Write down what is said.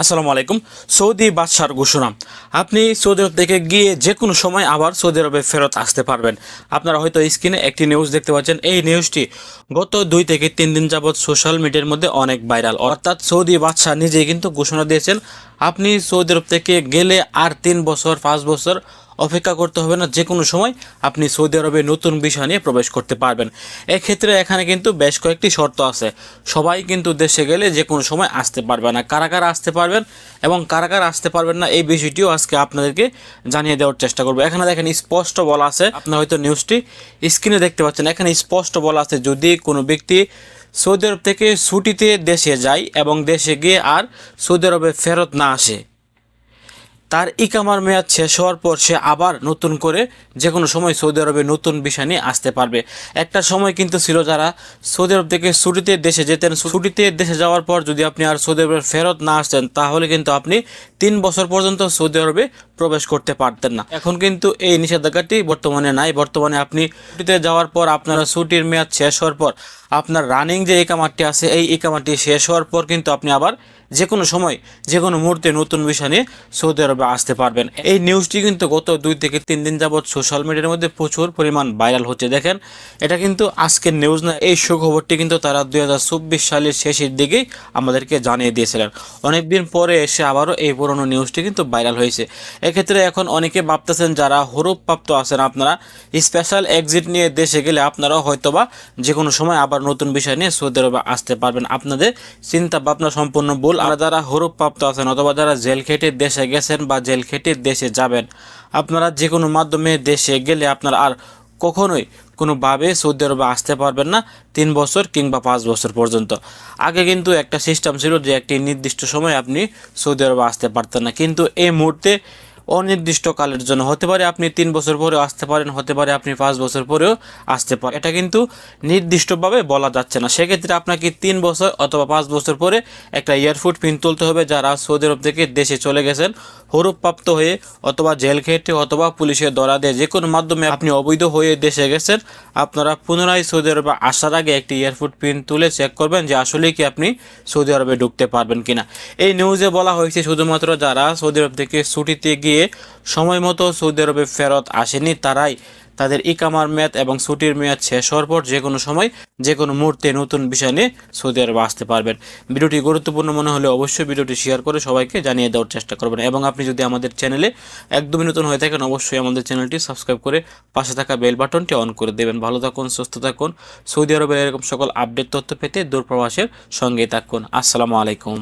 আসসালামু আলাইকুম। সৌদি বাদশার ঘোষণা। আপনি সৌদি আরব থেকে গিয়ে যে কোনো সময় আবার সৌদি আরবে ফেরত আসতে পারবেন। আপনারা হয়তো স্ক্রিনে একটি নিউজ দেখতে পাচ্ছেন। এই নিউজটি গত দুই থেকে তিন দিন যাবৎ সোশ্যাল মিডিয়ার মধ্যে অনেক ভাইরাল অর্থাৎ সৌদি বাদশাহ নিজেই কিন্তু ঘোষণা দিয়েছেন, আপনি সৌদি আরব থেকে গেলে আর তিন বছর, পাঁচ বছর অপেক্ষা করতে হবে না যে কোনো সময় আপনি সৌদি আরবে নতুন বিষয় নিয়ে প্রবেশ করতে পারবেন। এক্ষেত্রে এখানে কিন্তু বেশ কয়েকটি শর্ত আছে। সবাই কিন্তু দেশে গেলে যে কোনো সময় আসতে পারবে না। কারা কারা আসতে পারবেন এবং কারা কারা আসতে পারবেন না, এই বিষয়টিও আজকে আপনাদেরকে জানিয়ে দেওয়ার চেষ্টা করব। এখানে দেখেন স্পষ্ট বলা আছে, আপনার হয়তো নিউজটি স্ক্রিনে দেখতে পাচ্ছেন, এখানে স্পষ্ট বলা আছে যদি কোনো ব্যক্তি সৌদি আরব থেকে ছুটিতে দেশে যায় এবং দেশে গিয়ে আর সৌদি আরবে ফেরত না আসে তার ইকামার মেয়াদ শেষ হওয়ার পর সে আবার নতুন করে যে কোনো সময় সৌদি আরবে নতুন বিষয় নিয়ে আসতে পারবে। একটা সময় কিন্তু ছিল যারা সৌদি আরব থেকে ছুটিতে দেশে যেতেন। ছুটিতে দেশে যাওয়ার পর যদি আপনি আর সৌদি আরবে ফেরত না আসতেন, তাহলে কিন্তু আপনি তিন বছর পর্যন্ত সৌদি আরবে প্রবেশ করতে পারতেন না। এখন কিন্তু এই নিষেধাজ্ঞাটি বর্তমানে নাই। বর্তমানে আপনি ছুটিতে যাওয়ার পর আপনার ছুটির মেয়াদ শেষ হওয়ার পর আপনার রানিং যে ইকামারটি আছে, এই ইকামারটি শেষ হওয়ার পর কিন্তু আপনি আবার যে কোনো সময় যে কোনো মুহূর্তে নতুন বিষয় নিয়ে সৌদি আরবে আসতে পারবেন। এই নিউজটি কিন্তু গত দুই থেকে তিন দিন যাবৎ সোশ্যাল মিডিয়ার মধ্যে প্রচুর পরিমাণ ভাইরাল হচ্ছে। দেখেন, এটা কিন্তু আজকের নিউজ না, এই সুখবরটি কিন্তু তারা দুই হাজার চব্বিশ সালের শেষের দিকেই আমাদেরকে জানিয়ে দিয়েছিলেন। অনেকদিন পরে এসে আবারও এই পুরনো নিউজটি কিন্তু ভাইরাল হয়েছে। এক্ষেত্রে এখন অনেকে ভাবতেছেন যারা হরুপ্রাপ্ত আছেন আপনারা স্পেশাল এক্সিট নিয়ে দেশে গেলে আপনারাও হয়তোবা যে কোনো সময় আবার নতুন বিষয় নিয়ে সৌদি আরবে আসতে পারবেন। আপনাদের চিন্তা ভাবনা সম্পূর্ণ ভুল। আর যারা হরুপ্রাপ্ত আছেন অথবা যারা জেল খেটে দেশে গেছেন বা জেল খেটে দেশে যাবেন। আপনারা যে কোনো মাধ্যমে দেশে গেলে আপনারা আর কখনোই কোনোভাবে সৌদি আরবে আসতে পারবেন না তিন বছর কিংবা পাঁচ বছর পর্যন্ত। আগে কিন্তু একটা সিস্টেম ছিল যে একটি নির্দিষ্ট সময় আপনি সৌদি আরবে আসতে পারতেন না। কিন্তু এই মুহূর্তে অনির্দিষ্টকালের জন্য। হতে পারে আপনি তিন বছর পরেও আসতে পারেন, হতে পারে আপনি পাঁচ বছর পরেও আসতে পারেন। এটা কিন্তু নির্দিষ্টভাবে বলা যাচ্ছে না। সেক্ষেত্রে আপনাকে তিন বছর অথবা পাঁচ বছর পরে একটা এয়ারফুট পিন তুলতে হবে যারা সৌদি আরব থেকে দেশে চলে গেছেন। হরুপ্রাপ্ত হয়ে অথবা জেল খেটে অথবা পুলিশের দরা দিয়ে যে কোনো মাধ্যমে আপনি অবৈধ হয়ে দেশে গেছেন, আপনারা পুনরায় সৌদি আরবে আসার আগে একটি এয়ারফুট পিন তুলে চেক করবেন যে আসলেই কি আপনি সৌদি আরবে ঢুকতে পারবেন কিনা। এই নিউজে বলা হয়েছে শুধুমাত্র যারা সৌদি আরব থেকে ছুটিতে গিয়ে সময় মতো সৌদি আরবে ফেরত আসেনি তারাই। তাদের ইকামার মেয়াদ এবং ছুটির মেয়াদ শেষ হওয়ার পর যে কোনো সময়, যে কোনো মুহূর্তে নতুন বিষয় নিয়ে সৌদি আরবে আসতে পারবেন। ভিডিওটি গুরুত্বপূর্ণ মনে হলে অবশ্যই ভিডিওটি শেয়ার করে সবাইকে জানিয়ে দেওয়ার চেষ্টা করবেন। এবং আপনি যদি আমাদের চ্যানেলে একদমই নতুন হয়ে থাকেন, অবশ্যই আমাদের চ্যানেলটি সাবস্ক্রাইব করে পাশে থাকা বেল বাটনটি অন করে দেবেন। ভালো থাকুন, সুস্থ থাকুন। সৌদি আরবের এরকম সকল আপডেট তথ্য পেতে দূরপ্রবাসের সঙ্গেই থাকুন। আসসালামু আলাইকুম।